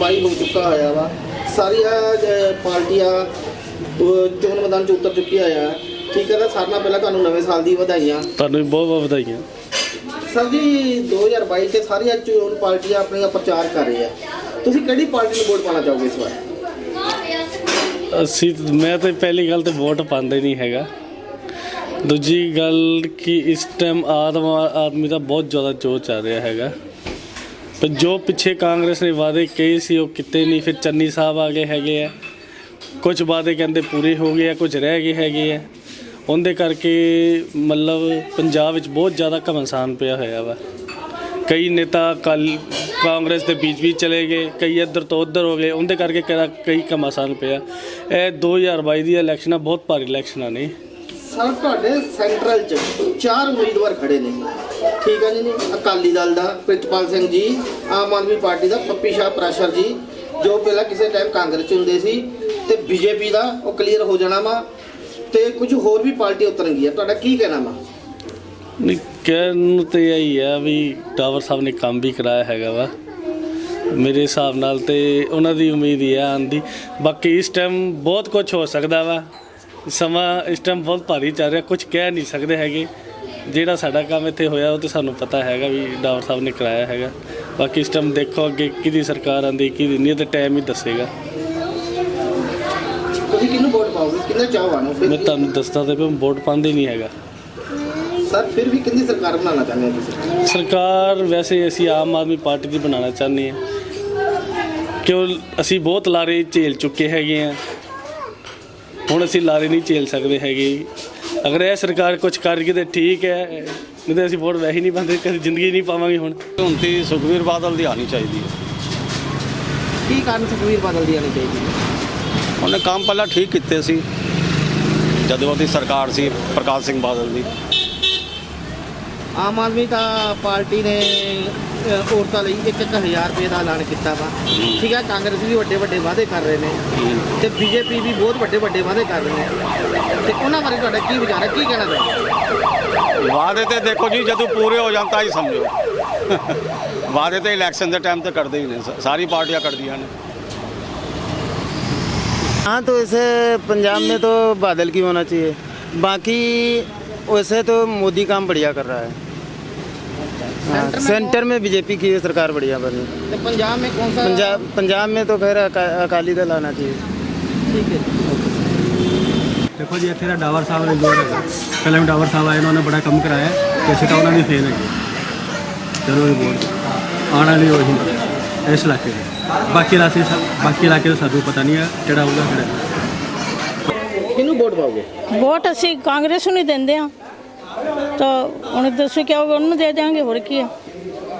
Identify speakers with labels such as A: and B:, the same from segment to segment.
A: 22 ਹੋ ਚੁੱਕਾ ਹੋਇਆ ਵਾ। ਸਾਰੀਆਂ ਪਾਰਟੀਆਂ ਚੋਣ ਮੈਦਾਨ 'ਚ ਉਤਰ ਚੁੱਕੀਆਂ ਆ। ਠੀਕ ਹੈ ਨਾ ਸਾਰਿਆਂ ਨਾਲ ਪਹਿਲਾਂ ਤੁਹਾਨੂੰ ਨਵੇਂ ਸਾਲ ਦੀ ਵਧਾਈਆਂ।
B: ਤੁਹਾਨੂੰ ਵੀ ਬਹੁਤ ਬਹੁਤ ਵਧਾਈਆਂ।
A: ਸਰ ਜੀ 2022 ਤੇ ਸਾਰੀਆਂ ਚੋਣ ਪਾਰਟੀਆਂ ਆਪਣੀਆਂ ਪ੍ਰਚਾਰ ਕਰ ਰਹੀਆਂ। ਤੁਸੀਂ ਕਿਹੜੀ ਪਾਰਟੀ ਨੂੰ ਵੋਟ ਪਾਣਾ ਚਾਹੋਗੇ ਇਸ ਵਾਰ?
B: ਅਸੀਂ ਮੈਂ ਤਾਂ ਪਹਿਲੀ ਗੱਲ ਤੇ ਵੋਟ ਪਾਉਂਦਾ ਨਹੀਂ ਹੈਗਾ। ਦੂਜੀ ਗੱਲ ਕਿ ਇਸ ਟਾਈਮ ਆਦਮ ਆਦਮੀ ਦਾ ਬਹੁਤ ਜ਼ਿਆਦਾ ਜ਼ੋਰ ਚੱਲ ਰਿਹਾ ਹੈਗਾ। ਪਰ ਜੋ ਪਿੱਛੇ ਕਾਂਗਰਸ ਨੇ ਵਾਅਦੇ ਕਹੇ ਸੀ, ਉਹ ਕਿਤੇ ਨਹੀਂ। ਫਿਰ ਚੰਨੀ ਸਾਹਿਬ ਆ ਗਏ ਹੈਗੇ ਆ। ਕੁਝ ਵਾਅਦੇ ਕਹਿੰਦੇ ਪੂਰੇ ਹੋ ਗਏ ਆ ਕੁਝ ਰਹਿ ਗਏ ਹੈਗੇ ਆ। ਉਹਦੇ ਕਰਕੇ ਮਤਲਬ ਪੰਜਾਬ ਵਿੱਚ ਬਹੁਤ ਜ਼ਿਆਦਾ ਘਮਸਾਨ ਪਿਆ ਹੋਇਆ ਵਾ। ਕਈ ਨੇਤਾ ਕੱਲ ਕਾਂਗਰਸ ਦੇ ਵਿੱਚ ਵੀ ਚਲੇ ਗਏ, ਕਈ ਇੱਧਰ ਤੋਂ ਉੱਧਰ ਹੋ ਗਏ। ਉਹਦੇ ਕਰਕੇ ਕਿਹੜਾ ਕਈ ਘਮਾਸਾਨ ਪਿਆ। ਇਹ 2022 ਦੀਆਂ ਇਲੈਕਸ਼ਨਾਂ, ਬਹੁਤ ਭਾਰੀ ਇਲੈਕਸ਼ਨਾਂ ਨੇ।
A: ਸਰ, ਤੁਹਾਡੇ ਸੈਂਟਰਲ 'ਚ ਚਾਰ ਉਮੀਦਵਾਰ ਖੜੇ ਨੇ। ਠੀਕ ਹੈ ਜੀ ਅਕਾਲੀ ਦਲ ਦਾ ਪ੍ਰਿਤਪਾਲ ਸਿੰਘ ਜੀ, ਆਮ ਆਦਮੀ ਪਾਰਟੀ ਦਾ ਪੱਪੀ ਸ਼ਾਹ ਪ੍ਰਾਸ਼ਰ ਜੀ, ਜੋ ਪਹਿਲਾਂ ਕਿਸੇ ਟਾਈਮ ਕਾਂਗਰਸ 'ਚ ਹੁੰਦੇ ਸੀ, ਤੇ ਬੀਜੇਪੀ ਦਾ ਉਹ ਕਲੀਅਰ ਹੋ ਜਾਣਾ ਵਾ, ਤੇ ਕੁਝ ਹੋਰ ਵੀ ਪਾਰਟੀ ਉਤਰਨਗੀਆਂ। ਤੁਹਾਡਾ ਕੀ ਕਹਿਣਾ ਵਾ?
B: ਨਹੀਂ, ਕਹਿਣ ਨੂੰ ਤੇ ਇਹੀ ਆ ਵੀ ਟਾਵਰ ਸਾਹਿਬ ਨੇ ਕੰਮ ਵੀ ਕਰਾਇਆ ਹੈਗਾ ਵਾ। ਮੇਰੇ ਹਿਸਾਬ ਨਾਲ ਤੇ ਉਹਨਾਂ ਦੀ ਉਮੀਦ ਹੀ ਆ ਆਉਣ ਦੀ। ਬਾਕੀ ਇਸ ਟਾਈਮ ਬਹੁਤ ਕੁਝ ਹੋ ਸਕਦਾ ਵਾ। ਸਮਾਂ ਇਸ ਟਾਈਮ ਬਹੁਤ ਭਾਰੀ ਚੱਲ ਰਿਹਾ ਕੁਝ ਕਹਿ ਨਹੀਂ ਸਕਦੇ ਹੈਗੇ। ਜਿਹੜਾ ਸਾਡਾ ਕੰਮ ਇੱਥੇ ਹੋਇਆ ਉਹ ਤੇ ਸਾਨੂੰ ਪਤਾ ਹੈਗਾ ਵੀ ਡਾਵਰ ਸਾਹਿਬ ਨੇ ਕਰਾਇਆ ਹੈਗਾ। ਬਾਕੀ ਇਸ ਟਾਈਮ ਦੇਖੋ ਅੱਗੇ ਕਿਹਦੀ ਸਰਕਾਰ ਆਂਦੀ ਕਿਹਦੀ ਨਹੀਂ ਤੇ ਟਾਈਮ ਹੀ ਦੱਸੇਗਾ।
A: ਤੁਸੀਂ ਕਿਹਨੂੰ ਵੋਟ ਪਾਓਗੇ? ਕਿੰਨੇ ਚਾਹਵਾਂ ਨੂੰ ਫਿਰ
B: ਮੈਂ ਤੁਹਾਨੂੰ ਦੱਸਦਾ ਤੇ ਵੀ ਵੋਟ ਪਾਉਂਦੇ ਨਹੀਂ ਹੈਗਾ।
A: ਸਰ ਫਿਰ ਵੀ ਕਿੰਨੀ ਸਰਕਾਰ ਬਣਾਉਣਾ ਚਾਹੁੰਦੇ ਹੋ ਤੁਸੀਂ?
B: ਸਰਕਾਰ ਵੈਸੇ ਅਸੀਂ ਆਮ ਆਦਮੀ ਪਾਰਟੀ ਦੀ ਬਣਾਉਣਾ ਚਾਹੁੰਦੇ ਹਾਂ। ਕਿਉਂ ਅਸੀਂ ਬਹੁਤ ਲਾਰੇ ਝੇਲ ਚੁੱਕੇ ਹੈਗੇ ਆ ਹੁਣ ਅਸੀਂ ਲਾਰੇ ਨਹੀਂ ਝੇਲ ਸਕਦੇ ਹੈਗੇ। ਅਗਰ ਇਹ ਸਰਕਾਰ ਕੁਝ ਕਰ ਗਈ ਤੇ ਠੀਕ ਹੈ ਨਹੀਂ ਤਾਂ ਅਸੀਂ ਵੋਟ ਵੈਸੇ ਨਹੀਂ ਪਾਉਂਦੇ ਕਦੇ ਜ਼ਿੰਦਗੀ ਨਹੀਂ ਪਾਵਾਂਗੇ ਹੁਣ।
C: ਹੁਣ ਤੇ ਸੁਖਵੀਰ ਬਾਦਲ ਦੀ ਆਣੀ ਚਾਹੀਦੀ ਹੈ।
A: ਕੀ ਕਾਰਨ ਸੁਖਵੀਰ ਬਾਦਲ ਦੀ ਆਣੀ ਚਾਹੀਦੀ ਹੈ?
C: ਉਹਨੇ ਕੰਮ ਪਹਿਲਾਂ ਠੀਕ ਕੀਤੇ ਸੀ ਜਦੋਂ ਉਹਦੀ ਸਰਕਾਰ ਸੀ ਪ੍ਰਕਾਸ਼ ਸਿੰਘ ਬਾਦਲ ਦੀ।
A: ਆਮ ਆਦਮੀ ਤਾਂ ਪਾਰਟੀ ਨੇ ਅ, ਔਰਤਾਂ ਲਈ 1-1000 ਰੁਪਏ ਦਾ ਐਲਾਨ ਕੀਤਾ ਵਾ ਠੀਕ ਹੈ ਕਾਂਗਰਸ ਵੀ ਵੱਡੇ ਵੱਡੇ ਵਾਅਦੇ ਕਰ ਰਹੇ ਨੇ ਤੇ ਬੀਜੇਪੀ ਵੀ ਬਹੁਤ ਵੱਡੇ ਵੱਡੇ ਵਾਅਦੇ ਕਰ ਰਹੇ ਨੇ ਤੇ ਉਹਨਾਂ ਬਾਰੇ ਤੁਹਾਡਾ ਕੀ ਵਿਚਾਰ ਹੈ ਕੀ ਕਹਿਣਾ ਚਾਹੁੰਦੇ
C: ਵਾਅਦੇ ਤੇ ਦੇਖੋ ਜੀ ਜਦੋਂ ਪੂਰੇ ਹੋ ਜਾਣ ਤਾਂ ਹੀ ਸਮਝੋ ਵਾਅਦੇ ਤੇ ਇਲੈਕਸ਼ਨ ਦੇ ਟਾਈਮ ਤੇ ਕਰਦੇ ਹੀ ਨੇ ਸ- ਸਾਰੀ ਪਾਰਟੀਆਂ ਕਰਦੀਆਂ ਨੇ
D: हाँ तो वैसे पंजाब में तो बादल की होना चाहिए बाकी वैसे तो मोदी काम बढ़िया कर रहा है हाँ,
A: सेंटर में,
D: बीजेपी की सरकार बढ़िया बनी
A: तो पंजाब में कौन सा
D: पंजाब पंजाब में तो खैर अकाली दल आना चाहिए
A: ठीक है
E: ਦੇਖੋ ਜੀ ਇੱਥੇ ਦਾ ਡਾਵਰ ਸਾਹਿਬ ਨੇ ਜੋਰ ਹੈਗਾ ਪਹਿਲਾਂ ਵੀ ਡਾਵਰ ਸਾਹਿਬ ਆਏ ਉਹਨਾਂ ਨੇ ਬੜਾ ਕੰਮ ਕਰਾਇਆ। ਕਿਸੇ ਤਾਂ ਉਹਨਾਂ ਦੀ ਫੇਲ ਹੈਗੀ ਚਲੋ ਇਹ ਬੋਲ ਆਉਣ ਵਾਲੀ ਉਹੀ ਇਸ ਇਲਾਕੇ ਦੇ। ਬਾਕੀ ਇਲਾਕੇ ਬਾਕੀ ਇਲਾਕੇ ਦਾ ਸਾਨੂੰ ਪਤਾ ਨਹੀਂ ਹੈ ਕਿਹੜਾ ਉਹਦਾ ਕਿਹੜਾ
A: ਕਿਹਨੂੰ ਵੋਟ ਪਾਓਗੇ?
F: ਅਸੀਂ ਕਾਂਗਰਸ ਨੂੰ ਤਾਂ ਹੁਣ ਦੱਸੋ ਕੀ ਹੋਗਾ ਉਹਨੂੰ ਦੇ ਦਿਆਂਗੇ ਹੋਰ ਕੀ ਆ।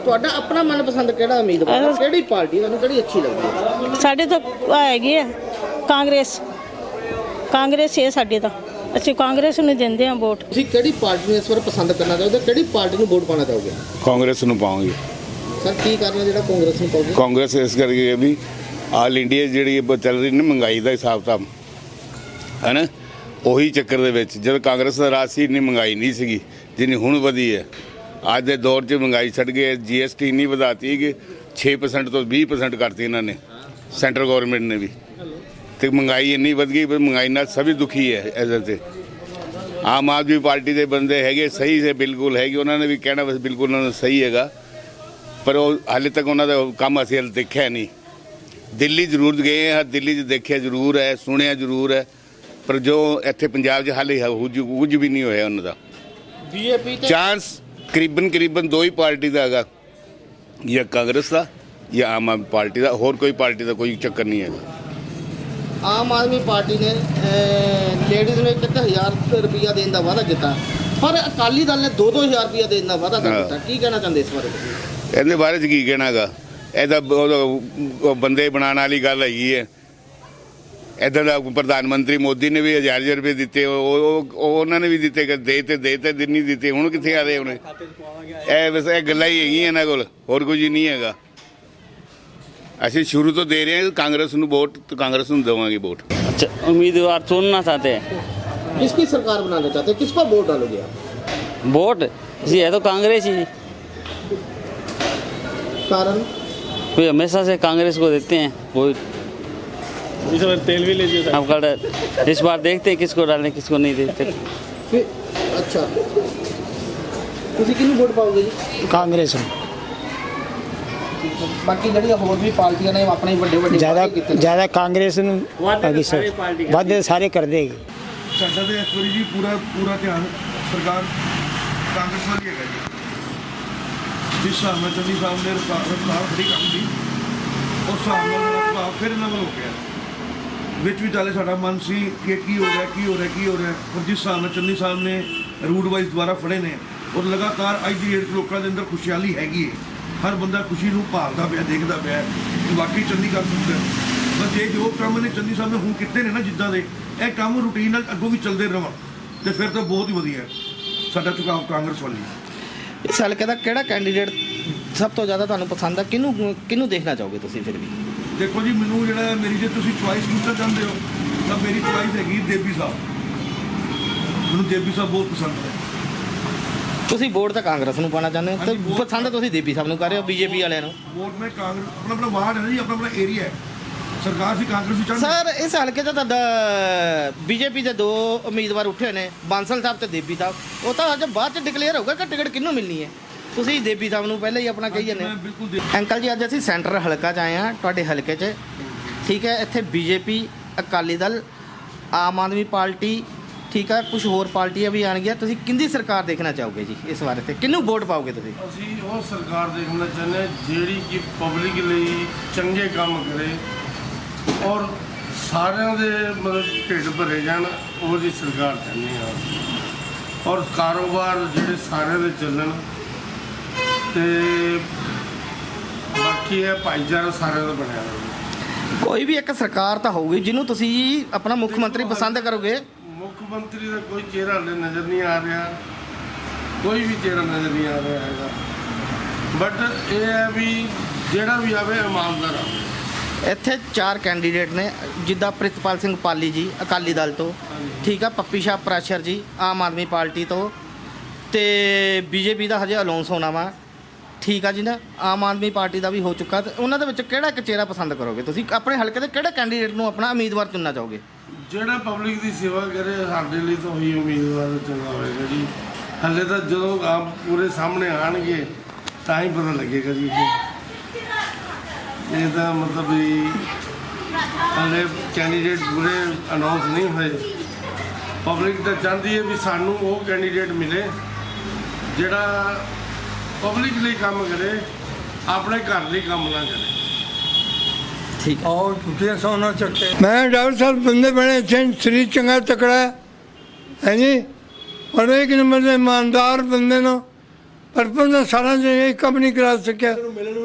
A: ਤੁਹਾਡਾ ਆਪਣਾ ਮਨਪਸੰਦ ਕਿਹੜਾ ਉਮੀਦਵਾਰ ਹੈ? ਕਿਹੜੀ ਪਾਰਟੀ ਤੁਹਾਨੂੰ ਕਿਹੜੀ ਅੱਛੀ ਲੱਗਦੀ ਹੈ?
F: ਸਾਡੇ ਤਾਂ ਆਹ ਹੈਗੀ ਆ ਕਾਂਗਰਸ। ਕਾਂਗਰਸ ਹੈ ਸਾਡੇ ਤਾਂ। ਅਸੀਂ ਕਾਂਗਰਸ ਨੂੰ ਹੀ ਦਿੰਦੇ ਆ ਵੋਟ।
A: ਤੁਸੀਂ ਕਿਹੜੀ ਪਾਰਟੀ ਨੂੰ ਇਸ ਵਾਰ ਪਸੰਦ ਕਰਨਾ ਚਾਹੋਗੇ? ਕਿਹੜੀ ਪਾਰਟੀ ਨੂੰ ਵੋਟ ਪਾਣਾ ਚਾਹੋਗੇ?
G: ਕਾਂਗਰਸ ਨੂੰ ਪਾਵਾਂਗੇ।
A: ਸਰ ਕੀ ਕਰਨਾ ਜਿਹੜਾ ਕਾਂਗਰਸ ਨੂੰ ਪਾਓਗੇ?
G: ਕਾਂਗਰਸ ਇਸ ਕਰਕੇ ਹੈ ਵੀ ਆਲ ਇੰਡੀਆ ਜਿਹੜੀ ਇਹ ਚੱਲ ਰਹੀ ਨਾ ਮਹਿੰਗਾਈ ਦਾ ਹਿਸਾਬ ਤਾਂ ਹੈਨਾ ਉਹੀ ਚੱਕਰ ਦੇ ਵਿੱਚ ਜਦ ਕਾਂਗਰਸ ਦਾ ਰਾਜ ਸੀ ਇੰਨੀ ਮਹਿੰਗਾਈ ਨਹੀਂ ਸੀਗੀ, ਜਿੰਨੀ ਹੁਣ ਵਧੀ ਹੈ। ਅੱਜ ਦੇ ਦੌਰ 'ਚ ਮਹਿੰਗਾਈ ਛੱਡ ਗਏ ਜੀਐਸਟੀ ਨਹੀਂ ਵਧਾਤੀ ਕਿ 6% ਤੋਂ 20% ਕਰਤੀ ਇਹਨਾਂ ਨੇ, ਸੈਂਟਰ ਗਵਰਨਮੈਂਟ ਨੇ ਵੀ। ਤੇ ਮਹਿੰਗਾਈ ਇੰਨੀ ਵਧ ਗਈ ਪਰ ਮਹਿੰਗਾਈ ਨਾਲ ਸਭੀ ਦੁਖੀ ਹੈ ਇਹਦੇ ਤੇ। ਆਮ ਆਦਮੀ ਪਾਰਟੀ ਦੇ ਬੰਦੇ ਹੈਗੇ, ਸਹੀ ਸੇ ਬਿਲਕੁਲ ਹੈਗੇ, ਉਹਨਾਂ ਨੇ ਵੀ ਕਹਿਣਾ ਬਸ ਬਿਲਕੁਲ ਉਹਨਾਂ ਨੂੰ ਸਹੀ ਹੈਗਾ। ਪਰ ਉਹ ਹਾਲੇ ਤੱਕ ਉਹਨਾਂ ਦਾ ਕੰਮ ਅਸੀਂ ਦੇਖਿਆ ਨਹੀਂ। ਦਿੱਲੀ ਜ਼ਰੂਰ ਗਏ ਹਾਂ, ਦਿੱਲੀ 'ਚ ਦੇਖਿਆ ਜ਼ਰੂਰ ਹੈ, ਸੁਣਿਆ ਜ਼ਰੂਰ ਹੈ। ਪਰ ਜੋ ਇੱਥੇ ਪੰਜਾਬ 'ਚ ਹਾਲੇ ਕੁਝ ਵੀ ਨਹੀਂ ਹੋਇਆ ਉਹਨਾਂ ਦਾ।
A: ਬੀਜੇਪੀ ਤੇ
G: ਚਾਂਸ ਕਰੀਬਨ ਕਰੀਬਨ ਦੋ ਹੀ ਪਾਰਟੀ ਦਾ ਹੈਗਾ। ਜਾਂ ਕਾਂਗਰਸ ਦਾ ਜਾਂ ਆਮ ਆਦਮੀ ਪਾਰਟੀ ਦਾ। ਹੋਰ ਕੋਈ ਪਾਰਟੀ ਦਾ ਕੋਈ ਚੱਕਰ ਨਹੀਂ ਹੈਗਾ।
A: ਆਮ ਆਦਮੀ ਪਾਰਟੀ ਨੇ ਲੇਡੀਜ਼ ਨੂੰ 1000 ਰੁਪਇਆ ਦੇਣ ਦਾ ਵਾਅਦਾ ਕੀਤਾ। ਪਰ ਅਕਾਲੀ ਦਲ ਨੇ 2-2000 ਰੁਪਇਆ ਦੇਣ ਦਾ ਵਾਅਦਾ ਕਰ। ਦਿੱਤਾ। ਕੀ ਕਹਿਣਾ ਚਾਹੁੰਦੇ ਇਸ ਬਾਰੇ
G: ਇਹਦੇ ਬਾਰੇ 'ਚ ਕੀ ਕਹਿਣਾ ਹੈਗਾ? ਇਹਦਾ ਬੰਦੇ ਬਣਾਉਣ ਵਾਲੀ ਗੱਲ ਹੈਗੀ ਹੈ। ਇੱਦਾਂ ਦਾ ਪ੍ਰਧਾਨ ਮੰਤਰੀ ਮੋਦੀ ਨੇ ਵੀ ਹਜ਼ਾਰ ਹਜ਼ਾਰ ਰੁਪਏ ਦਿੱਤੇ ਉਹ ਉਹ- ਉਹ ਉਹਨਾਂ ਨੇ ਵੀ ਦਿੱਤੇ ਕਿ ਦੇ ਤੇ ਦੇ ਤੇ ਦਿਨ ਨਹੀਂ ਦਿੱਤੇ ਹੁਣ ਕਿੱਥੇ ਆ ਰਹੇ ਉਹਨੇ ਇਹ ਬਸ ਇਹ ਗੱਲਾਂ ਹੀ ਹੈਗੀਆਂ ਇਹਨਾਂ ਕੋਲ ਹੋਰ ਕੁਝ ਨਹੀਂ ਹੈਗਾ ਅਸੀਂ ਸ਼ੁਰੂ ਤੋਂ ਦੇ ਰਹੇ ਹਾਂ ਕਾਂਗਰਸ ਨੂੰ ਵੋਟ ਤੇ ਕਾਂਗਰਸ ਨੂੰ ਦੇਵਾਂਗੇ ਵੋਟ
H: अच्छा उम्मीदवार चुनना चाहते हैं
A: किसकी सरकार बनाना चाहते हैं किस पर वोट डालोगे आप
H: वोट जी है तो कांग्रेस ही
A: कारण
H: वे हमेशा से कांग्रेस को देते हैं वोट
B: इस बार तेल भी लीजिए
H: अब कल इस बार देखते हैं किसको डालें किसको नहीं देते
A: ਫਿਰ ਅੱਛਾ ਤੁਸੀਂ ਕਿਹਨੂੰ ਵੋਟ ਪਾਓਗੇ ਜੀ
D: कांग्रेस में
A: ਬਾਕੀ ਜਿਹੜੀਆਂ ਹੋਰ ਵੀ ਪਾਰਟੀਆਂ ਨੇ ਆਪਣੇ ਵੱਡੇ ਵੱਡੇ
D: ज़्यादा
A: ਵਾਅਦੇ ਕੀਤੇ ਨੇ।
D: ज़्यादा कांग्रेस में बाकी सब वादे सारे कर देगी
I: ਸਾਡਾ ਤੇ ਇਸ ਵਾਰੀ ਜੀ ਪੂਰਾ ਪੂਰਾ ਧਿਆਨ ਸਰਕਾਰ ਕਾਂਗਰਸ ਵੱਲ ਹੀ ਹੈਗਾ ਜੀ ਜਿਸ ਹਿਸਾਬ ਨਾਲ ਚੰਨੀ ਸਾਹਿਬ ਨੇ ਰਫਤਾਰ ਰਫਤਾਰ ਖੜੀ ਕੰਮ ਦੀ ਉਸ ਹਿਸਾਬ ਨਾਲ ਮੇਰਾ ਪ੍ਰਭਾਵ ਫਿਰ ਇਹਨਾਂ ਵੱਲ ਹੋ ਗਿਆ ਵਿੱਚ ਵੀ ਚਾਲੇ ਸਾਡਾ ਮਨ ਸੀ ਕਿ ਕੀ ਹੋ ਰਿਹਾ, ਕੀ ਹੋ ਰਿਹਾ, ਕੀ ਹੋ ਰਿਹਾ। ਪਰ ਜਿਸ ਹਿਸਾਬ ਨਾਲ ਚੰਨੀ ਸਾਹਿਬ ਨੇ, ਰੂਟ ਵਾਈਜ਼ ਦੁਆਰਾ ਫੜੇ ਨੇ। ਔਰ ਲਗਾਤਾਰ ਅੱਜ ਦੀ ਡੇਟ ਲੋਕਾਂ ਦੇ ਅੰਦਰ ਖੁਸ਼ਹਾਲੀ ਹੈਗੀ ਹੈ ਹਰ ਬੰਦਾ ਖੁਸ਼ੀ ਨੂੰ ਭਾਲਦਾ ਪਿਆ, ਦੇਖਦਾ ਪਿਆ ਕਿ ਵਾਕਈ ਚੰਨੀ ਕਰ ਸਕਦਾ ਹੈ। ਬਸ ਇਹ ਜੋ ਕੰਮ ਨੇ ਚੰਨੀ ਸਾਹਿਬ ਨੇ ਹੁਣ ਕੀਤੇ ਨੇ ਨਾ ਜਿੱਦਾਂ ਦੇ, ਇਹ ਕੰਮ ਰੂਟੀਨ ਨਾਲ ਅੱਗੋਂ ਵੀ ਚੱਲਦੇ ਰਹਿਣ ਤੇ ਫਿਰ ਤਾਂ ਬਹੁਤ ਹੀ ਵਧੀਆ ਸਾਡਾ ਝੁਕਾਅ ਕਾਂਗਰਸ ਵੱਲ
A: ਇਸ ਹਲਕੇ ਦਾ ਕਿਹੜਾ ਕੈਂਡੀਡੇਟ ਸਭ ਤੋਂ ਜ਼ਿਆਦਾ ਤੁਹਾਨੂੰ ਪਸੰਦ ਆ? ਕਿਹਨੂੰ ਕਿਹਨੂੰ ਦੇਖਣਾ ਚਾਹੋਗੇ ਤੁਸੀਂ ਫਿਰ ਵੀ?
I: ਦੇਖੋ ਜੀ ਮੈਨੂੰ ਜਿਹੜਾ ਮੇਰੀ ਜੇ ਤੁਸੀਂ ਚੁਆਇਸ ਪੁੱਛਣਾ ਚਾਹੁੰਦੇ ਹੋ ਤਾਂ ਮੇਰੀ ਚੁਆਇਸ ਹੈਗੀ ਦੇਬੀ ਸਾਹਿਬ। ਮੈਨੂੰ ਦੇਬੀ ਸਾਹਿਬ ਬਹੁਤ ਪਸੰਦ ਹੈ
A: ਤੁਸੀਂ ਵੋਟ ਤਾਂ ਕਾਂਗਰਸ ਨੂੰ ਪਾਣਾ ਚਾਹੁੰਦੇ ਹੋ ਤੇ ਪਸੰਦ ਤੁਸੀਂ ਦੇਬੀ ਸਾਹਿਬ ਨੂੰ ਕਰ ਰਹੇ ਹੋ ਬੀਜੇਪੀ ਵਾਲਿਆਂ ਨੂੰ?
I: ਵੋਟ ਮੈਂ ਕਾਂਗਰਸ ਆਪਣਾ ਆਪਣਾ ਵਾਰਡ ਹੈ ਨਾ ਜੀ ਆਪਣਾ ਆਪਣਾ ਏਰੀਆ ਹੈ। ਸਰਕਾਰ ਸੀ ਕਾਂਗਰਸ ਵੀ ਚਾਹੁੰਦੀ
A: ਸਰ ਇਸ ਹਲਕੇ 'ਚ ਤੁਹਾਡਾ ਬੀਜੇਪੀ ਦੇ ਦੋ ਉਮੀਦਵਾਰ ਉੱਠੇ ਨੇ ਬਾਂਸਲ ਸਾਹਿਬ ਤੇ ਦੇਬੀ ਸਾਹਿਬ। ਉਹ ਤਾਂ ਅੱਜ ਬਾਅਦ 'ਚ ਡਿਕਲੇਅਰ ਹੋਊਗਾ ਕਿ ਟਿਕਟ ਕਿਹਨੂੰ ਮਿਲਣੀ ਹੈ? ਤੁਸੀਂ ਦੇਬੀ ਸਾਹਿਬ ਨੂੰ ਪਹਿਲਾਂ ਹੀ ਆਪਣਾ ਕਹੀ ਜਾਂਦੇ ਹੋ।
I: ਬਿਲਕੁਲ
A: ਅੰਕਲ ਜੀ ਅੱਜ ਅਸੀਂ ਸੈਂਟਰ ਹਲਕਾ 'ਚ ਆਏ ਹਾਂ ਤੁਹਾਡੇ ਹਲਕੇ 'ਚ। ਠੀਕ ਹੈ ਇੱਥੇ ਬੀਜੇਪੀ ਅਕਾਲੀ ਦਲ ਆਮ ਆਦਮੀ ਪਾਰਟੀ ਠੀਕ ਹੈ ਕੁਝ ਹੋਰ ਪਾਰਟੀਆਂ ਵੀ ਆਣਗੀਆਂ। ਤੁਸੀਂ ਕਿੰਦੀ ਸਰਕਾਰ ਦੇਖਣਾ ਚਾਹੋਗੇ ਜੀ ਇਸ ਬਾਰੇ ਤੇ ਕਿਹਨੂੰ ਵੋਟ ਪਾਓਗੇ ਤੁਸੀਂ?
J: ਅਸੀਂ ਉਹ ਸਰਕਾਰ ਦੇਖਣਾ ਚਾਹੁੰਦੇ ਹਾਂ ਜਿਹੜੀ ਕਿ ਪਬਲਿਕ ਲਈ ਚੰਗੇ ਕੰਮ ਕਰੇ ਔਰ ਸਾਰਿਆਂ ਦੇ ਮਤਲਬ ਢਿੱਡ ਭਰੇ ਜਾਣ ਉਹ ਜੀ ਸਰਕਾਰ ਚਾਹੁੰਦੇ ਹਾਂ। ਔਰ ਕਾਰੋਬਾਰ ਜਿਹੜੇ ਸਾਰਿਆਂ ਦੇ ਚੱਲਣ ਤੇ ਬਾਕੀ ਇਹ ਭਾਈਚਾਰਾ ਸਾਰਿਆਂ ਦਾ ਬਣਿਆ ਰਹੇ
A: ਕੋਈ ਵੀ ਇੱਕ ਸਰਕਾਰ ਤਾਂ ਹੋਊਗੀ ਜਿਹਨੂੰ ਤੁਸੀਂ ਆਪਣਾ ਮੁੱਖ ਮੰਤਰੀ ਪਸੰਦ ਕਰੋਗੇ।
J: ਮੁੱਖ ਮੰਤਰੀ ਦਾ ਕੋਈ ਚਿਹਰਾ ਹਲੇ ਨਜ਼ਰ ਨਹੀਂ ਆ ਰਿਹਾ। ਕੋਈ ਵੀ ਚਿਹਰਾ ਨਜ਼ਰ ਨਹੀਂ ਆ ਰਿਹਾ ਹੈਗਾ। ਬਟ ਇਹ ਹੈ ਵੀ ਜਿਹੜਾ ਵੀ ਆਵੇ ਇਮਾਨਦਾਰ ਆਵੇ
A: ਇੱਥੇ ਚਾਰ ਕੈਂਡੀਡੇਟ ਨੇ ਜਿੱਦਾਂ ਪ੍ਰਿਤਪਾਲ ਸਿੰਘ ਪਾਲੀ ਜੀ ਅਕਾਲੀ ਦਲ ਤੋਂ। ਠੀਕ ਆ ਪੱਪੀ ਸ਼ਾਹ ਪ੍ਰਾਸ਼ਰ ਜੀ ਆਮ ਆਦਮੀ ਪਾਰਟੀ ਤੋਂ। ਤੇ ਬੀਜੇਪੀ ਦਾ ਹਜੇ ਅਲਾਉਂਸ ਹੋਣਾ ਵਾ ਠੀਕ ਆ ਜੀ ਨਾ? ਆਮ ਆਦਮੀ ਪਾਰਟੀ ਦਾ ਵੀ ਹੋ ਚੁੱਕਾ ਤੇ ਉਹਨਾਂ ਦੇ ਵਿੱਚ ਕਿਹੜਾ ਇੱਕ ਚਿਹਰਾ ਪਸੰਦ ਕਰੋਗੇ? ਤੁਸੀਂ ਆਪਣੇ ਹਲਕੇ ਦੇ ਕਿਹੜੇ ਕੈਂਡੀਡੇਟ ਨੂੰ ਆਪਣਾ ਉਮੀਦਵਾਰ ਚੁਣਨਾ ਚਾਹੋਗੇ?
J: ਜਿਹੜਾ ਪਬਲਿਕ ਦੀ ਸੇਵਾ ਕਰੇ, ਸਾਡੇ ਲਈ ਤਾਂ ਉਹੀ ਉਮੀਦਵਾਰ ਚੰਗਾ ਹੋਏਗਾ ਜੀ। ਹੱਲੇ ਤਾਂ ਜਦੋਂ ਆਪ ਪੂਰੇ ਸਾਹਮਣੇ ਆਣਗੇ, ਤਾਂ ਹੀ ਪਤਾ ਲੱਗੇਗਾ ਜੀ ਇਹ। ਤਾਂ ਮਤਲਬ ਵੀ ਹੱਲੇ ਕੈਂਡੀਡੇਟ ਪੂਰੇ ਅਨਾਉਂਸ ਨਹੀਂ ਹੋਏ। ਪਬਲਿਕ ਤਾਂ ਚਾਹੁੰਦੀ ਹੈ ਵੀ ਸਾਨੂੰ ਉਹ ਕੈਂਡੀਡੇਟ ਮਿਲੇ, ਜਿਹੜਾ ਪਬਲਿਕ ਲਈ ਕੰਮ ਕਰੇ ਆਪਣੇ ਘਰ ਲਈ ਕੰਮ ਨਾ ਕਰੇ।
A: ਠੀਕ ਹੈ।
K: ਮੈਂ ਡਾਕਟਰ ਸਾਹਿਬ ਬੰਦੇ ਬਣੇ ਇੱਥੇ ਸਰੀਰ ਚੰਗਾ ਤਕੜਾ ਹੈ। ਹਾਂਜੀ ਔਰ ਇੱਕ ਨੰਬਰ ਦੇ ਇਮਾਨਦਾਰ ਬੰਦੇ ਨੂੰ। ਪਰ ਪੰਦਰਾਂ ਸਾਲਾਂ ਚ ਇਹ ਕੰਮ ਨਹੀਂ ਕਰਾ ਸਕਿਆ।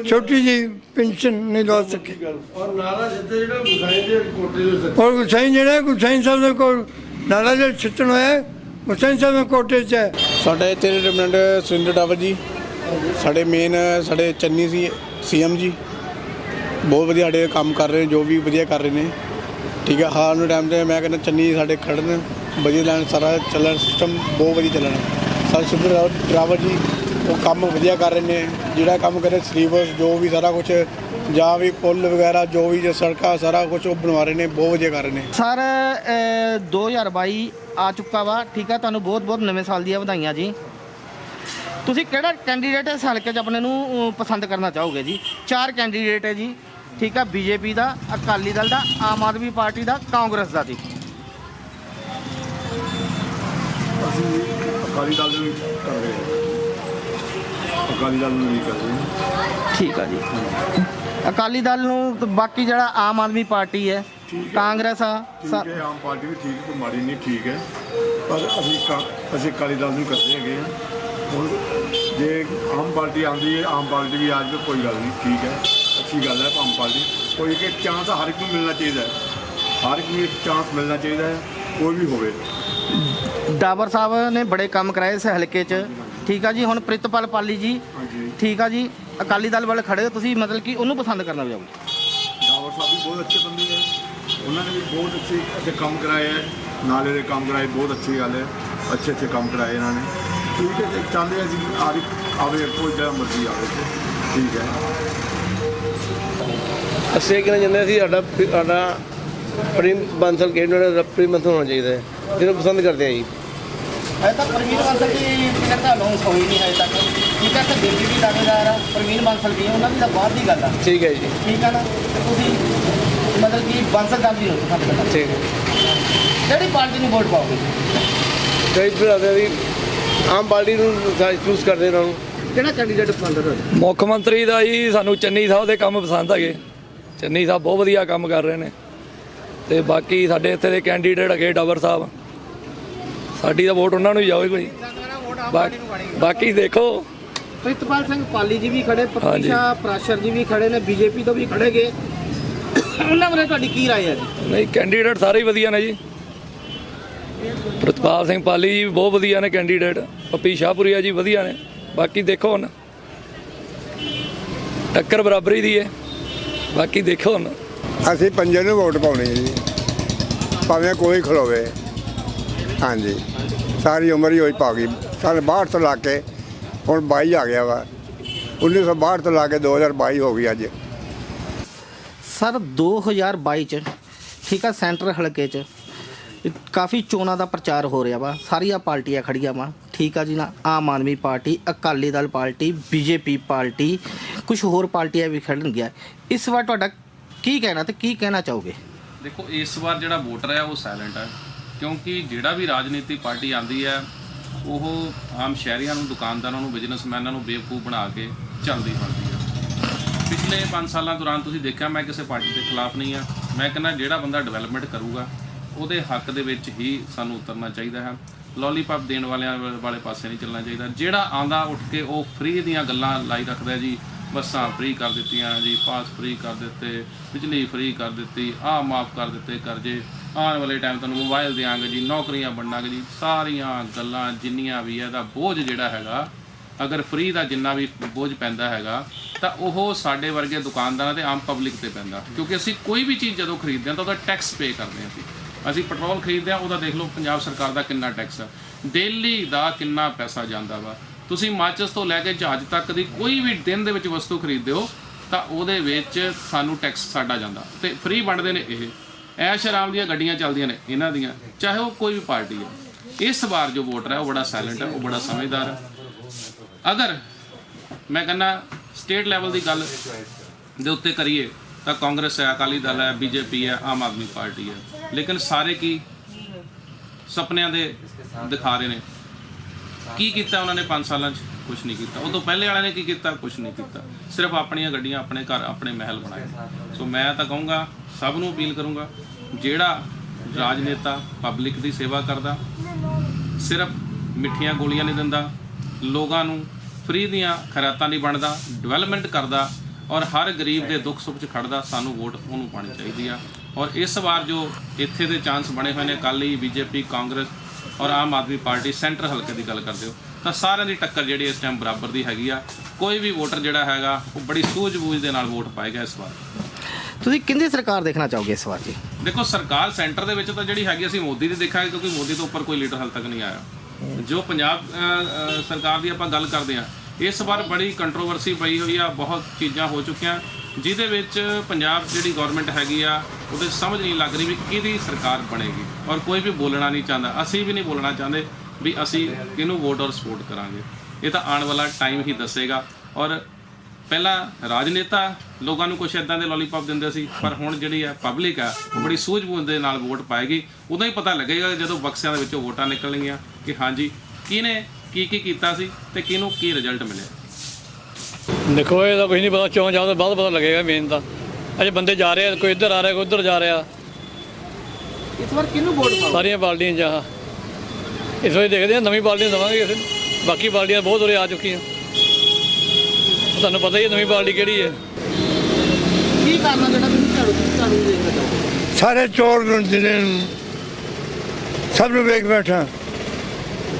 K: ਛੋਟੀ ਜੀ ਪੈਨਸ਼ਨ ਨਹੀਂ ਲਵਾ ਸਕਿਆ
J: ਔਰ ਨਾਰਾ ਜਿੱਤੇ ਜਿਹੜਾ ਗੁਸਾਈ ਦੇ ਕੋਟੇ ਦੇ ਸੱਚੇ
K: ਔਰ ਗੁਸਾਈ ਜਿਹੜਾ ਗੁਸਾਈ ਸਾਹਿਬ ਦੇ ਕੋਲ ਨਾਲਾ ਜਿਹੜਾ ਛਿੱਟਣ ਹੋਇਆ ਗੁਸਾਈ ਸਾਹਿਬ ਦੇ ਕੋਟੇ ਚ ਹੈ।
C: ਸਾਡੇ ਇੱਥੇ ਰਿਪਰੈਜ਼ੈਂਟੇਟਿਵ ਸੁਰਿੰਦਰ ਟਾਵਰ ਜੀ। ਸਾਡੇ ਮੇਨ ਸਾਡੇ ਚੰਨੀ ਸੀ ਸੀਐਮ ਜੀ। ਬਹੁਤ ਵਧੀਆ ਸਾਡੇ ਕੰਮ ਕਰ ਰਹੇ ਨੇ ਜੋ ਵੀ ਵਧੀਆ ਕਰ ਰਹੇ ਨੇ। ਠੀਕ ਹੈ ਹਾਲ ਨੂੰ ਟਾਈਮ ਤੇ ਮੈਂ ਕਹਿੰਦਾ ਚੰਨੀ ਸਾਡੇ ਖੜਨ ਵਧੀਆ ਲੈਣ ਸਾਰਾ ਚੱਲਣ ਸਿਸਟਮ ਬਹੁਤ ਵਧੀਆ ਚੱਲਣਾ। ਸਾਡੇ ਸੁਰਿੰਦਰ ਟਾਵਰ ਜੀ ਉਹ ਕੰਮ ਵਧੀਆ ਕਰ ਰਹੇ ਨੇ। ਜਿਹੜਾ ਕੰਮ ਕਰੇ ਸਲੀਵਰਸ ਜੋ ਵੀ ਸਾਰਾ ਕੁਝ ਜਾਂ ਵੀ ਪੁਲ ਵਗੈਰਾ ਜੋ ਵੀ ਜੋ ਸੜਕਾਂ ਸਾਰਾ ਕੁਝ ਉਹ ਬਣਵਾ ਰਹੇ ਨੇ ਬਹੁਤ ਵਧੀਆ ਕਰ ਰਹੇ ਨੇ।
A: ਸਰ ਅਹ, 2022 ਆ ਚੁੱਕਾ ਵਾ। ਠੀਕ ਆ ਤੁਹਾਨੂੰ ਬਹੁਤ ਬਹੁਤ ਨਵੇਂ ਸਾਲ ਦੀਆਂ ਵਧਾਈਆਂ ਜੀ। ਤੁਸੀਂ ਕਿਹੜਾ ਕੈਂਡੀਡੇਟ ਇਸ ਹਲਕੇ 'ਚ ਆਪਣੇ ਨੂੰ ਪਸੰਦ ਕਰਨਾ ਚਾਹੋਗੇ ਜੀ? ਚਾਰ ਕੈਂਡੀਡੇਟ ਹੈ ਜੀ ਠੀਕ ਆ ਬੀਜੇਪੀ ਦਾ ਅਕਾਲੀ ਦਲ ਦਾ ਆਮ ਆਦਮੀ ਪਾਰਟੀ ਦਾ ਕਾਂਗਰਸ ਦਾ ਜੀ।
I: ਅਕਾਲੀ ਦਲ ਨੂੰ ਕਰ ਰਹੇ ਅਕਾਲੀ ਦਲ ਨੂੰ ਨਹੀਂ ਕਰ ਰਹੇ
A: ਠੀਕ ਆ ਜੀ। ਅਕਾਲੀ ਦਲ ਨੂੰ ਤੇ ਬਾਕੀ ਜਿਹੜਾ ਆਮ ਆਦਮੀ ਪਾਰਟੀ ਹੈ ਕਾਂਗਰਸ ਆ
I: ਠੀਕ ਹੈ ਆਮ ਪਾਰਟੀ ਵੀ ਠੀਕ ਕੋਈ ਮਾੜੀ ਨਹੀਂ ਠੀਕ ਹੈ। ਪਰ ਅਸੀਂ ਕਾ- ਅਸੀਂ ਅਕਾਲੀ ਦਲ ਨੂੰ ਕਰਦੇ ਹੈਗੇ ਹਾਂ। ਹੁਣ ਜੇ ਆਮ ਪਾਰਟੀ ਆਉਂਦੀ ਹੈ ਆਮ ਪਾਰਟੀ ਵੀ ਆ ਜਾਵੇ ਕੋਈ ਗੱਲ ਨਹੀਂ ਠੀਕ ਹੈ ਅੱਛੀ ਗੱਲ ਹੈ ਆਮ ਪਾਰਟੀ। ਕੋਈ ਇੱਕ ਚਾਂਸ ਹਰ ਇੱਕ ਨੂੰ ਮਿਲਣਾ ਚਾਹੀਦਾ ਹੈ। ਹਰ ਇੱਕ ਨੂੰ ਇੱਕ ਚਾਂਸ ਮਿਲਣਾ ਚਾਹੀਦਾ ਹੈ ਕੋਈ ਵੀ ਹੋਵੇ।
A: ਡਾਬਰ ਸਾਹਿਬ ਨੇ ਬੜੇ ਕੰਮ ਕਰਾਏ ਇਸ ਹਲਕੇ 'ਚ। ਠੀਕ ਆ ਜੀ ਹੁਣ ਪ੍ਰਿਤਪਾਲ ਪਾਲੀ ਜੀ।
I: ਹਾਂਜੀ।
A: ਠੀਕ ਆ ਜੀ ਅਕਾਲੀ ਦਲ ਵਾਲੇ ਖੜੇ ਹੋ ਤੁਸੀਂ ਮਤਲਬ ਕਿ ਉਹਨੂੰ ਪਸੰਦ ਕਰਨਾ ਚਾਹੋਗੇ
I: ਡਾਵਰ ਸਾਹਿਬ ਵੀ ਬਹੁਤ ਅੱਛੇ ਬੰਦੇ ਹੈ ਉਹਨਾਂ ਨੇ ਵੀ ਬਹੁਤ ਅੱਛੇ ਅੱਛੇ ਕੰਮ ਕਰਾਏ ਹੈ। ਨਾਲੇ ਦੇ ਕੰਮ ਕਰਾਏ ਬਹੁਤ ਅੱਛੀ ਗੱਲ ਹੈ। ਅੱਛੇ ਅੱਛੇ ਕੰਮ ਕਰਾਏ ਇਹਨਾਂ ਨੇ। ਠੀਕ ਹੈ ਚਾਹੁੰਦੇ ਹਾਂ ਅਸੀਂ ਇੱਕ ਆਵੇ ਕੋਈ ਜਿਹੜਾ ਮਰਜ਼ੀ ਆਵੇ। ਠੀਕ ਹੈ।
J: ਅਸੀਂ ਇਹ ਕਹਿਣਾ ਚਾਹੁੰਦੇ ਹਾਂ ਸੀ ਸਾਡਾ ਸਾਡਾ pre Bansal candidate pre month ਹੋਣਾ ਚਾਹੀਦਾ ਹੈ ਜਿਹਨੂੰ ਪਸੰਦ ਕਰਦੇ ਆ ਜੀ।
A: ਅਜੇ ਤੱਕ ਪ੍ਰਵੀਨ ਬਾਂਸਲ ਜੀ ਟਿਕਟ ਤਾਂ ਅਨਾਉਂਸ ਹੋਈ ਨਹੀਂ ਹਜੇ ਤੱਕ। ਠੀਕ ਹੈ ਤੇ ਦਿੱਲੀ ਵੀ ਦਾਅਵੇਦਾਰ ਆ ਪ੍ਰਵੀਨ ਬਾਂਸਲ ਜੀ ਉਹਨਾਂ ਦੀ ਤਾਂ ਬਾਹਰ ਦੀ ਗੱਲ ਆ।
J: ਠੀਕ ਹੈ ਜੀ।
A: ਠੀਕ ਹੈ ਨਾ ਤੇ ਤੁਸੀਂ ਮਤਲਬ ਕਿ ਬਾਂਸਲ ਗਾਂਧੀ ਨੂੰ ਪਸੰਦ ਕਰਨਾ
J: ਠੀਕ ਹੈ।
A: ਕਿਹੜੀ ਪਾਰਟੀ ਨੂੰ ਵੋਟ ਪਾਓਗੇ?
J: ਕਈ ਭਰਾਦੇ ਦੀ ਆਮ ਪਾਰਟੀ ਨੂੰ ਚੂਜ਼ ਕਰਦੇ ਇਹਨਾਂ ਨੂੰ।
A: ਕਿਹੜਾ ਕੈਂਡੀਡੇਟ ਪਸੰਦ ਹੈ
E: ਮੁੱਖ ਮੰਤਰੀ ਦਾ ਜੀ ਸਾਨੂੰ ਚੰਨੀ ਸਾਹਿਬ ਦੇ ਕੰਮ ਪਸੰਦ ਹੈਗੇ। ਚੰਨੀ ਸਾਹਿਬ ਬਹੁਤ ਵਧੀਆ ਕੰਮ ਕਰ ਰਹੇ ਨੇ। ਤੇ ਬਾਕੀ ਸਾਡੇ ਇੱਥੇ ਦੇ ਕੈਂਡੀਡੇਟ ਹੈਗੇ ਡਬਰ ਸਾਹਿਬ। ਸਾਡੀ ਤਾਂ ਵੋਟ ਉਹਨਾਂ ਨੂੰ ਹੀ ਭਾਈ ਬਾ- ਬਾਕੀ ਦੇਖੋ।
A: ਪ੍ਰਿਤਪਾਲ ਸਿੰਘ ਪਾਲੀ ਜੀ ਵੀ ਖੜੇ। ਪ੍ਰਤੀਸ਼ਾ ਪ੍ਰਾਸ਼ਰ ਜੀ ਵੀ ਖੜੇ ਨੇ ਬੀਜੇਪੀ ਤੋਂ ਵੀ ਖੜੇਗੇ ਉਹਨਾਂ ਬਾਰੇ ਤੁਹਾਡੀ ਕੀ ਰਾਏ ਹੈ ਜੀ?
E: ਨਹੀਂ ਕੈਂਡੀਡੇਟ ਸਾਰੇ ਹੀ ਵਧੀਆ ਨੇ ਜੀ। ਪ੍ਰਤਪਾਲ ਸਿੰਘ ਪਾਲੀ ਜੀ ਵੀ ਬਹੁਤ ਵਧੀਆ ਨੇ ਕੈਂਡੀਡੇਟ ਪੱਪੀ ਸ਼ਾਹਪੁਰੀਆ ਜੀ ਵਧੀਆ ਨੇ। ਬਾਕੀ ਦੇਖੋ ਹੁਣ। ਟੱਕਰ ਬਰਾਬਰੀ ਦੀ ਹੈ ਬਾਕੀ ਦੇਖੋ ਹੁਣ।
K: ਅਸੀਂ ਪੰਜੇ ਨੂੰ ਵੋਟ ਪਾਉਣੀ ਹੈ ਜੀ। ਭਾਵੇਂ ਕੋਈ ਖਲੋਵੇ। ਹਾਂਜੀ। ਸਾਰੀ ਉਮਰ ਹੀ ਹੋਈ ਪਾ ਗਈ। ਸਾਲ 62 ਤੋਂ ਲਾ ਕੇ ਹੁਣ 22 ਆ ਗਿਆ ਵਾ। 1962 ਤੋਂ ਲਾ ਕੇ 2022 ਹੋ ਗਈ ਅੱਜ।
A: ਸਰ 2022 ਚ ਠੀਕ ਆ ਸੈਂਟਰ ਹਲਕੇ ਚ। ਕਾਫੀ ਚੋਣਾਂ ਦਾ ਪ੍ਰਚਾਰ ਹੋ ਰਿਹਾ ਵਾ। ਸਾਰੀਆਂ ਪਾਰਟੀਆਂ ਖੜੀਆਂ ਵਾ। ਠੀਕ ਆ ਜੀ ਨਾ? Aam Aadmi party, Akali Dal party, BJP party ਕੁਝ ਹੋਰ ਪਾਰਟੀਆਂ ਵੀ ਖੜਨਗੀਆਂ। ਇਸ ਵਾਰ ਤੁਹਾਡਾ ਕੀ ਕਹਿਣਾ ਤੇ ਕੀ ਕਹਿਣਾ ਚਾਹੋਗੇ?
L: ਦੇਖੋ, ਇਸ ਵਾਰ ਜਿਹੜਾ ਵੋਟਰ ਹੈ ਉਹ ਸਾਇਲੈਂਟ ਹੈ ਕਿਉਂਕਿ ਜਿਹੜਾ ਵੀ ਰਾਜਨੀਤੀ ਪਾਰਟੀ ਆਂਦੀ ਹੈ ਉਹ ਆਮ ਸ਼ਹਿਰੀਆਂ ਨੂੰ, ਦੁਕਾਨਦਾਰਾਂ ਨੂੰ ਬਿਜ਼ਨਸਮੈਨਾਂ ਨੂੰ ਬੇਵਕੂਫ ਬਣਾ ਕੇ ਚੱਲਦੀ ਫਿਰਦੀ ਹੈ ਪਿਛਲੇ 5 ਸਾਲਾਂ ਦੌਰਾਨ ਤੁਸੀਂ ਦੇਖਿਆ, ਮੈਂ ਕਿਸੇ ਪਾਰਟੀ ਦੇ ਖਿਲਾਫ ਨਹੀਂ ਆ। ਮੈਂ ਕਹਿੰਦਾ, ਜਿਹੜਾ ਬੰਦਾ ਡਿਵੈਲਪਮੈਂਟ ਕਰੂਗਾ ਉਹਦੇ ਹੱਕ ਦੇ ਵਿੱਚ ਹੀ ਸਾਨੂੰ ਉਤਰਨਾ ਚਾਹੀਦਾ ਹੈ। ਲੋਲੀਪੌਪ ਦੇਣ ਵਾਲਿਆਂ ਵਾਲੇ ਪਾਸੇ ਨਹੀਂ ਚੱਲਣਾ ਚਾਹੀਦਾ। ਜਿਹੜਾ ਆਂਦਾ ਉੱਠ ਕੇ ਉਹ ਫ੍ਰੀ ਦੀਆਂ ਗੱਲਾਂ ਲਾਈ ਰੱਖਦਾ ਜੀ। ਬੱਸਾਂ ਫ੍ਰੀ ਕਰ ਦਿੱਤੀਆਂ, ਜੀ ਪਾਸ ਫ੍ਰੀ ਕਰ ਦਿੱਤੇ, ਬਿਜਲੀ ਫ੍ਰੀ ਕਰ ਦਿੱਤੀ, ਆਹ ਮਾਫ ਕਰ ਦਿੱਤੇ ਕਰਜ਼ੇ। ਆਉਣ ਵਾਲੇ ਟਾਈਮ ਤੁਹਾਨੂੰ ਮੋਬਾਈਲ ਦਿਆਂਗੇ ਜੀ, ਨੌਕਰੀਆਂ ਵੰਡਾਂਗੇ ਜੀ। ਸਾਰੀਆਂ ਗੱਲਾਂ ਜਿੰਨੀਆਂ ਵੀ ਇਹਦਾ ਬੋਝ ਜਿਹੜਾ ਹੈਗਾ, ਅਗਰ ਫ੍ਰੀ ਦਾ ਜਿੰਨਾ ਵੀ ਬੋਝ ਪੈਂਦਾ ਹੈਗਾ, ਤਾਂ ਉਹ ਸਾਡੇ ਵਰਗੇ ਦੁਕਾਨਦਾਰਾਂ ਤੇ ਆਮ ਪਬਲਿਕ ਤੇ ਪੈਂਦਾ। ਕਿਉਂਕਿ ਅਸੀਂ ਕੋਈ ਵੀ ਚੀਜ਼ ਜਦੋਂ ਖਰੀਦਦੇ ਹਾਂ, ਤਾਂ ਉਹਦਾ ਟੈਕਸ ਪੇ ਕਰਦੇ ਹਾਂ ਅਸੀਂ। ਅਸੀਂ ਪੈਟਰੋਲ ਖਰੀਦਦੇ ਹਾਂ, ਉਹਦਾ ਦੇਖ ਲਓ ਪੰਜਾਬ ਸਰਕਾਰ ਦਾ ਕਿੰਨਾ ਟੈਕਸ ਆ। ਦਿੱਲੀ ਦਾ ਕਿੰਨਾ ਪੈਸਾ ਜਾਂਦਾ ਵਾ। ਤੁਸੀਂ ਮਾਚਸ ਤੋਂ ਲੈ ਕੇ ਜਹਾਜ਼ ਤੱਕ ਦੀ ਕੋਈ ਵੀ ਦਿਨ ਦੇ ਵਿੱਚ ਵਸਤੂ ਖਰੀਦਦੇ ਹੋ, ਤਾਂ ਉਹਦੇ ਵਿੱਚ ਸਾਨੂੰ ਟੈਕਸ ਸਾਡਾ ਜਾਂਦਾ। ਤੇ ਫ੍ਰੀ ਵੰਡਦੇ ਨੇ ਇਹ। ਐਸ਼ ਆਰਾਮ ਦੀਆਂ ਗੱਡੀਆਂ ਚੱਲਦੀਆਂ ਨੇ, ਇਹਨਾਂ ਦੀਆਂ। ਚਾਹੇ ਉਹ ਕੋਈ ਵੀ ਪਾਰਟੀ ਹੈ ਇਸ ਵਾਰ ਜੋ ਵੋਟਰ ਹੈ ਉਹ ਬੜਾ ਸਾਇਲੈਂਟ ਹੈ ਉਹ ਬੜਾ ਸਮਝਦਾਰ ਹੈ ਅਗਰ ਮੈਂ ਕਹਿੰਦਾ ਸਟੇਟ ਲੈਵਲ ਦੀ ਗੱਲ ਦੇ ਉੱਤੇ ਕਰੀਏ ਤਾਂ ਕਾਂਗਰਸ ਹੈ, ਅਕਾਲੀ ਦਲ ਹੈ, ਬੀਜੇਪੀ ਹੈ, ਆਮ ਆਦਮੀ ਪਾਰਟੀ ਹੈ। ਲੇਕਿਨ ਸਾਰੇ ਕੀ ਸੁਪਨਿਆਂ ਦੇ ਦਿਖਾ ਰਹੇ ਨੇ। ਕੀ ਕੀਤਾ ਉਹਨਾਂ ਨੇ 5 ਸਾਲਾਂ 'ਚ? ਕੁਝ ਨਹੀਂ ਕੀਤਾ। ਉਹ ਤੋਂ ਪਹਿਲੇ ਵਾਲਿਆਂ ਨੇ ਕੀ ਕੀਤਾ? ਕੁਝ ਨਹੀਂ ਕੀਤਾ। ਸਿਰਫ ਆਪਣੀਆਂ ਗੱਡੀਆਂ, ਆਪਣੇ ਘਰ, ਆਪਣੇ ਮਹਿਲ ਬਣਾਏ। ਸੋ ਮੈਂ ਤਾਂ ਕਹੂੰਗਾ, ਸਭ ਨੂੰ ਅਪੀਲ ਕਰੂੰਗਾ, ਜਿਹੜਾ ਰਾਜਨੇਤਾ ਪਬਲਿਕ ਦੀ ਸੇਵਾ ਕਰਦਾ, ਸਿਰਫ ਮਿੱਠੀਆਂ ਗੋਲੀਆਂ ਨਹੀਂ ਦਿੰਦਾ, ਲੋਕਾਂ ਨੂੰ ਫ੍ਰੀ ਦੀਆਂ ਖਰਾਤਾਂ ਨਹੀਂ ਬਣਦਾ ਡਿਵੈਲਪਮੈਂਟ ਕਰਦਾ ਔਰ ਹਰ ਗਰੀਬ ਦੇ ਦੁੱਖ ਸੁੱਖ 'ਚ ਖੜਦਾ ਸਾਨੂੰ ਵੋਟ ਉਹਨੂੰ ਪਾਣੀ ਚਾਹੀਦੀ ਆ। ਔਰ ਇਸ ਵਾਰ ਜੋ ਇੱਥੇ ਦੇ ਚਾਂਸ ਬਣੇ ਹੋਏ ਨੇ ਅਕਾਲੀ ਬੀਜੇਪੀ ਕਾਂਗਰਸ ਔਰ ਆਮ ਆਦਮੀ ਪਾਰਟੀ ਸੈਂਟਰ ਹਲਕੇ ਦੀ ਗੱਲ ਕਰਦੇ ਹੋ ਤਾਂ ਸਾਰਿਆਂ ਦੀ ਟੱਕਰ ਜਿਹੜੀ ਇਸ ਟਾਈਮ ਬਰਾਬਰ ਦੀ ਹੈਗੀ ਆ। ਕੋਈ ਵੀ ਵੋਟਰ ਜਿਹੜਾ ਹੈਗਾ ਉਹ ਬੜੀ ਸੂਝ-ਬੂਝ ਦੇ ਨਾਲ ਵੋਟ ਪਾਏਗਾ ਇਸ ਵਾਰ।
A: ਤੁਸੀਂ ਕਿੰਦੀ ਸਰਕਾਰ ਦੇਖਣਾ ਚਾਹੋਗੇ ਇਸ ਵਾਰ ਜੀ?
L: ਦੇਖੋ ਸਰਕਾਰ ਸੈਂਟਰ ਦੇ ਵਿੱਚ ਤਾਂ ਜਿਹੜੀ ਹੈਗੀ ਅਸੀਂ ਮੋਦੀ ਦੀ ਦੇਖਾਂਗੇ ਕਿਉਂਕਿ ਮੋਦੀ ਤੋਂ ਉੱਪਰ ਕੋਈ ਲੀਡਰ ਹਾਲ ਤੱਕ ਨਹੀਂ ਆਇਆ। ਜੋ ਪੰਜਾਬ ਸਰਕਾਰ ਦੀ ਆਪਾਂ ਗੱਲ ਕਰਦੇ ਹਾਂ ਇਸ ਵਾਰ ਬੜੀ ਕੰਟਰੋਵਰਸੀ ਪਈ ਹੋਈ ਆ, ਬਹੁਤ ਚੀਜ਼ਾਂ ਹੋ ਚੁੱਕੀਆਂ। ਜਿਹਦੇ ਵਿੱਚ ਪੰਜਾਬ ਜਿਹੜੀ ਗਵਰਨਮੈਂਟ ਹੈਗੀ ਆ, ਉਹਦੇ ਸਮਝ ਨਹੀਂ ਲੱਗ ਰਹੀ ਵੀ ਕਿਹਦੀ ਸਰਕਾਰ ਬਣੇਗੀ। ਔਰ ਕੋਈ ਵੀ ਬੋਲਣਾ ਨਹੀਂ ਚਾਹੁੰਦਾ। ਅਸੀਂ ਵੀ ਨਹੀਂ ਬੋਲਣਾ ਚਾਹੁੰਦੇ ਵੀ ਅਸੀਂ ਕਿਹਨੂੰ ਵੋਟ ਔਰ ਸਪੋਰਟ ਕਰਾਂਗੇ। ਇਹ ਤਾਂ ਆਉਣ ਵਾਲਾ ਟਾਈਮ ਹੀ ਦੱਸੇਗਾ। ਔਰ ਪਹਿਲਾਂ ਰਾਜਨੇਤਾ ਲੋਕਾਂ ਨੂੰ ਕੁਝ ਇਦਾਂ ਦੇ ਲੋਲੀਪੌਪ ਦਿੰਦੇ ਸੀ, ਪਰ ਹੁਣ ਜਿਹੜੀ ਆ ਪਬਲਿਕ ਆ, ਉਹ ਬੜੀ ਸੂਝ-ਬੂਝ ਦੇ ਨਾਲ ਵੋਟ ਪਾਏਗੀ। ਉਦੋਂ ਹੀ ਪਤਾ ਲੱਗੇਗਾ ਜਦੋਂ ਬਕਸਿਆਂ ਦੇ ਵਿੱਚੋਂ ਵੋਟਾਂ ਨਿਕਲਣਗੀਆਂ ਕਿ ਹਾਂਜੀ, ਕਿਹਨੇ ਕੀ ਕੀ ਕੀਤਾ ਸੀ ਤੇ ਕਿਹਨੂੰ ਕੀ ਰਿਜ਼ਲਟ ਮਿਲਿਆ?
E: ਦੇਖੋ ਇਹਦਾ ਕੁਝ ਨਹੀਂ ਪਤਾ ਚੋਂ ਜਾਓ ਤਾਂ ਬਾਅਦ ਪਤਾ ਲੱਗੇਗਾ ਮੇਨ ਤਾਂ। ਅਜੇ ਬੰਦੇ ਜਾ ਰਹੇ ਆ ਕੋਈ ਇੱਧਰ ਆ ਰਿਹਾ ਕੋਈ ਉੱਧਰ ਜਾ ਰਿਹਾ।
A: ਇਸ ਵਾਰ ਕਿਹਨੂੰ ਵੋਟ ਪਾਓ
E: ਸਾਰੀਆਂ ਪਾਰਟੀਆਂ ਜਾਂ ਇਸ ਵੇਲੇ ਦੇਖਦੇ ਹਾਂ ਨਵੀਂ ਪਾਰਟੀ ਦੇਵਾਂਗੇ ਅਸੀਂ। ਬਾਕੀ ਪਾਰਟੀਆਂ ਬਹੁਤ ਉਰੇ ਆ ਚੁੱਕੀਆਂ। ਤੁਹਾਨੂੰ ਪਤਾ ਹੀ ਹੈ ਨਵੀਂ ਪਾਰਟੀ ਕਿਹੜੀ ਹੈ।
A: ਕੀ ਕਾਰਨ ਜਿਹੜਾ ਤੁਸੀਂ ਝਾੜੂ ਝਾੜੂ ਦੇਖਣਾ ਚਾਹੋਗੇ?
K: ਸਾਰੇ ਚੋਰ ਨੂੰ ਜ਼ਿਲ੍ਹੇ ਨੂੰ। ਸਭ ਨੂੰ ਵੇਖ ਬੈਠਾ।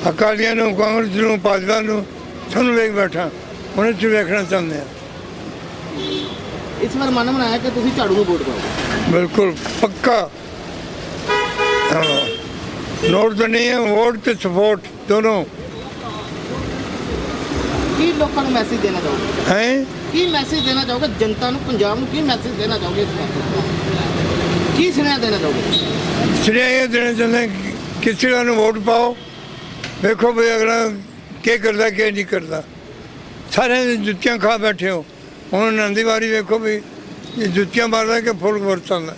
K: ਅਕਾਲੀਆਂ ਨੂੰ ਕਾਂਗਰਸ ਨੂੰ ਭਾਜਪਾ ਨੂੰ ਸਭ ਨੂੰ ਵੇਖ ਬੈਠਾ। ਉਹਨਾਂ ਚ ਵੇਖਣਾ ਚਾਹੁੰਦੇ ਆ।
A: ਇਸ ਵਾਰ ਮਨ ਬਣਾਇਆ ਕਿ ਤੁਸੀਂ ਝਾੜੂ ਨੂੰ ਵੋਟ ਪਾਓ
K: ਬਿਲਕੁਲ ਪੱਕਾ। ਨੋਟ ਤਾਂ ਨਹੀਂ ਹੈ ਵੋਟ ਤੇ ਸਪੋਰਟ ਦੋਨੋਂ।
A: ਕੀ ਲੋਕਾਂ ਨੂੰ ਮੈਸੇਜ ਦੇਣਾ ਚਾਹੋਗੇ?
K: ਹੈ?
A: ਕੀ ਮੈਸੇਜ ਦੇਣਾ ਚਾਹੋਗੇ? ਜਨਤਾ ਨੂੰ ਪੰਜਾਬ ਨੂੰ ਕੀ ਮੈਸੇਜ ਦੇਣਾ ਚਾਹੋਗੇ ਕੀ ਸੁਨੇਹਾ ਦੇਣਾ ਚਾਹੋਗੇ?
K: ਸਿਰੇ ਇਹ ਦੇਣਾ ਚਾਹੁੰਦੇ ਕਿ ਕਿਸੇ ਨੂੰ ਵੋਟ ਪਾਓ? ਵੇਖੋ ਵੀ ਅਗਲਾ ਕੀ ਕਰਦਾ, ਕੀ ਨਹੀਂ ਕਰਦਾ। ਸਾਰਿਆਂ ਦੀ ਜੁੱਤੀਆਂ ਖਾ ਬੈਠੇ ਹੋ। ਹੁਣ ਆਨੰਦ ਦੀ ਵਾਰੀ ਵੇਖੋ ਵੀ ਇਹ ਜੁੱਤੀਆਂ ਮਾਰਦਾ ਕਿ ਫੁੱਲ ਵਰਤਾਂਦਾ